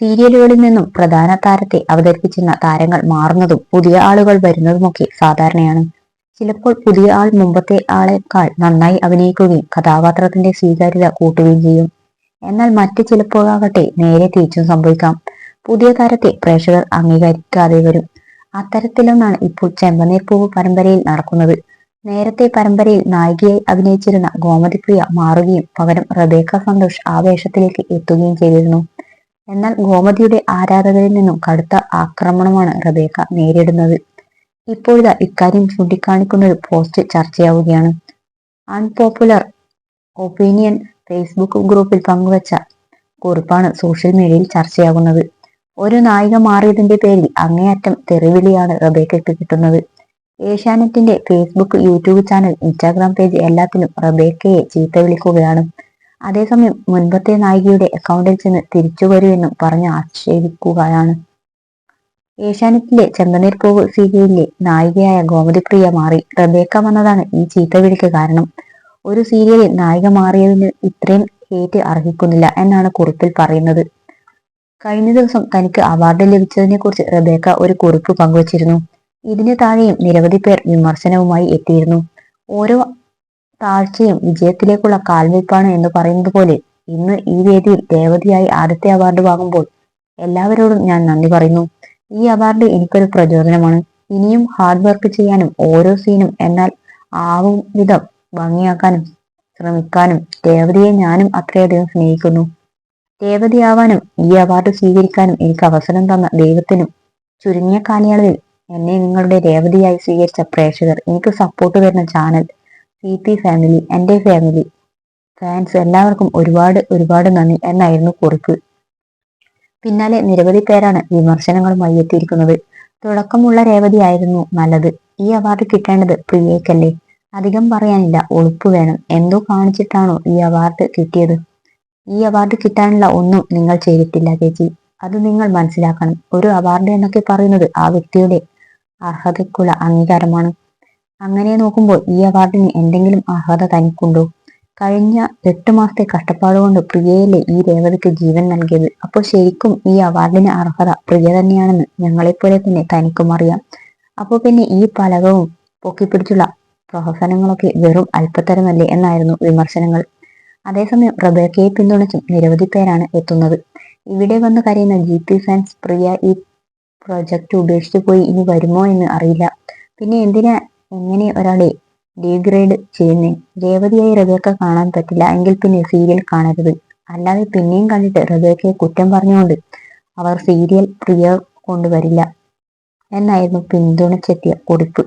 സീരിയലുകളിൽ നിന്നും പ്രധാന താരത്തെ അവതരിപ്പിച്ചിരുന്ന താരങ്ങൾ മാറുന്നതും പുതിയ ആളുകൾ വരുന്നതുമൊക്കെ സാധാരണയാണ്. ചിലപ്പോൾ പുതിയ ആൾ മുമ്പത്തെ ആളെക്കാൾ നന്നായി അഭിനയിക്കുകയും കഥാപാത്രത്തിന്റെ സ്വീകാര്യത കൂട്ടുകയും ചെയ്യും. എന്നാൽ മറ്റു ചിലപ്പോഴാകട്ടെ നേരെ തിരിച്ചും സംഭവിക്കാം. പുതിയ താരത്തെ പ്രേക്ഷകർ അംഗീകരിക്കാതെ വരും. അത്തരത്തിലൊന്നാണ് ഇപ്പോൾ ചെമ്പനീർപ്പൂവ് പരമ്പരയിൽ നടക്കുന്നത്. നേരത്തെ പരമ്പരയിൽ നായികയായി അഭിനയിച്ചിരുന്ന ഗോമതിപ്രിയ മാറുകയും പകരം റബേക്ക സന്തോഷ് ആവേശത്തിലേക്ക് എത്തുകയും ചെയ്തിരുന്നു. എന്നാൽ ഗോമതിയുടെ ആരാധകരിൽ നിന്നും കടുത്ത ആക്രമണമാണ് റബേക്ക നേരിടുന്നത്. ഇപ്പോഴിതാ ഇക്കാര്യം ചൂണ്ടിക്കാണിക്കുന്ന ഒരു പോസ്റ്റ് ചർച്ചയാവുകയാണ്. അൺപോപ്പുലർ ഒപ്പീനിയൻ ഫേസ്ബുക്ക് ഗ്രൂപ്പിൽ പങ്കുവച്ച കുറിപ്പാണ് സോഷ്യൽ മീഡിയയിൽ ചർച്ചയാകുന്നത്. ഒരു നായിക മാറിയതിന്റെ പേരിൽ അങ്ങേയറ്റം തെറിവിളിയാണ് റബേക്കയ്ക്ക് കിട്ടുന്നത്. ഏഷ്യാനെറ്റിന്റെ Facebook YouTube channel Instagram page എല്ലാത്തിലും റബേക്കയെ ചീത്ത വിളിക്കുകയാണ്. അതേസമയം മുൻപത്തെ നായികയുടെ അക്കൗണ്ടിൽ ചെന്ന് തിരിച്ചു വരുമെന്നും പറഞ്ഞ് ആക്ഷേപിക്കുകയാണ്. ഏഷ്യാനെറ്റിലെ ചെമ്പനീർ പൂവ് സീരിയലിലെ നായികയായ ഗോമതിപ്രിയ മാറി റബേക്ക വന്നതാണ് ഈ ചീത്തവിളിക്ക് കാരണം. ഒരു സീരിയലിൽ നായിക മാറിയതിന് ഇത്രയും ഹേറ്റ് അർഹിക്കുന്നില്ല എന്നാണ് കുറിപ്പിൽ പറയുന്നത്. കഴിഞ്ഞ ദിവസം തനിക്ക് അവാർഡ് ലഭിച്ചതിനെ കുറിച്ച് റബേക്ക ഒരു കുറിപ്പ് പങ്കുവച്ചിരുന്നു. ഇതിന് താഴെയും നിരവധി പേർ വിമർശനവുമായി എത്തിയിരുന്നു. ഓരോ താഴ്ചയും വിജയത്തിലേക്കുള്ള കാൽവെപ്പാണ് എന്ന് പറയുന്നത് പോലെ ഇന്ന് ഈ വേദിയിൽ രേവതിയായി ആദ്യത്തെ അവാർഡ് വാങ്ങുമ്പോൾ എല്ലാവരോടും ഞാൻ നന്ദി പറയുന്നു. ഈ അവാർഡ് എനിക്കൊരു പ്രചോദനമാണ്. ഇനിയും ഹാർഡ് വർക്ക് ചെയ്യാനും ഓരോ സീനും എന്നാൽ ആവും വിധം ഭംഗിയാക്കാനും ശ്രമിക്കാനും രേവതിയെ ഞാനും അത്രയധികം സ്നേഹിക്കുന്നു. രേവതിയാവാനും ഈ അവാർഡ് സ്വീകരിക്കാനും എനിക്ക് അവസരം തന്ന ദൈവത്തിനും ചുരുങ്ങിയ കാലയളവിൽ എന്നെ നിങ്ങളുടെ രേവതിയായി സ്വീകരിച്ച പ്രേക്ഷകർ എനിക്ക് സപ്പോർട്ട് തരുന്ന ചാനൽ സി പി ഫാമിലി എന്റെ ഫാമിലി ഫാൻസ് എല്ലാവർക്കും ഒരുപാട് ഒരുപാട് നന്ദി എന്നായിരുന്നു കുറിപ്പ്. പിന്നാലെ നിരവധി പേരാണ് വിമർശനങ്ങളുമായി എത്തിയിരിക്കുന്നത് തുടക്കമുള്ള രേവതിയായിരുന്നു നല്ലത്. ഈ അവാർഡ് കിട്ടേണ്ടത് പ്രിയയ്ക്കല്ലേ? അധികം പറയാനില്ല ഒളിപ്പ് വേണം. എന്തോ കാണിച്ചിട്ടാണോ ഈ അവാർഡ് കിട്ടിയത്? ഈ അവാർഡ് കിട്ടാനുള്ള ഒന്നും നിങ്ങൾ ചെയ്തിട്ടില്ല ചേച്ചി. അത് നിങ്ങൾ മനസ്സിലാക്കണം. ഒരു അവാർഡ് എന്നൊക്കെ പറയുന്നത് ആ വ്യക്തിയുടെ അർഹതയ്ക്കുള്ള അംഗീകാരമാണ്. അങ്ങനെ നോക്കുമ്പോൾ ഈ അവാർഡിന് എന്തെങ്കിലും അർഹത തനിക്കുണ്ടോ? കഴിഞ്ഞ എട്ട് മാസത്തെ കഷ്ടപ്പാട് കൊണ്ട് പ്രിയയിലെ ഈ രേവതിക്ക് ജീവൻ നൽകിയത്. അപ്പോൾ ശരിക്കും ഈ അവാർഡിന് അർഹത പ്രിയ തന്നെയാണെന്ന് ഞങ്ങളെപ്പോലെ തന്നെ തനിക്കും അറിയാം. അപ്പോൾ പിന്നെ ഈ പലകവും പൊക്കിപ്പിടിച്ചുള്ള പ്രഹസനങ്ങളൊക്കെ വെറും അല്പത്തരമല്ലേ എന്നായിരുന്നു വിമർശനങ്ങൾ. അതേസമയം റബേക്കയെ പിന്തുണച്ചും നിരവധി പേരാണ് എത്തുന്നത്. ഇവിടെ വന്ന് കരയുന്ന ജി പി ഫാൻസ് പ്രിയ ഈ പ്രൊജക്ട് ഉപേക്ഷിച്ചു പോയി ഇനി വരുമോ എന്ന് അറിയില്ല. പിന്നെ എന്തിനാ എങ്ങനെ ഒരാളെ ഡീഗ്രേഡ് ചെയ്യുന്നേ? രേവതിയായി റബേക്ക കാണാൻ പറ്റില്ല. എങ്കിൽ പിന്നെ സീരിയൽ കാണരുത്. അല്ലാതെ പിന്നെയും കണ്ടിട്ട് റബേക്കയെ കുറ്റം പറഞ്ഞുകൊണ്ട് അവർ സീരിയൽ പ്രിയ കൊണ്ടുവരില്ല. എന്നായിരുന്നു പിന്തുണച്ചെത്തിയ കുറിപ്പ്.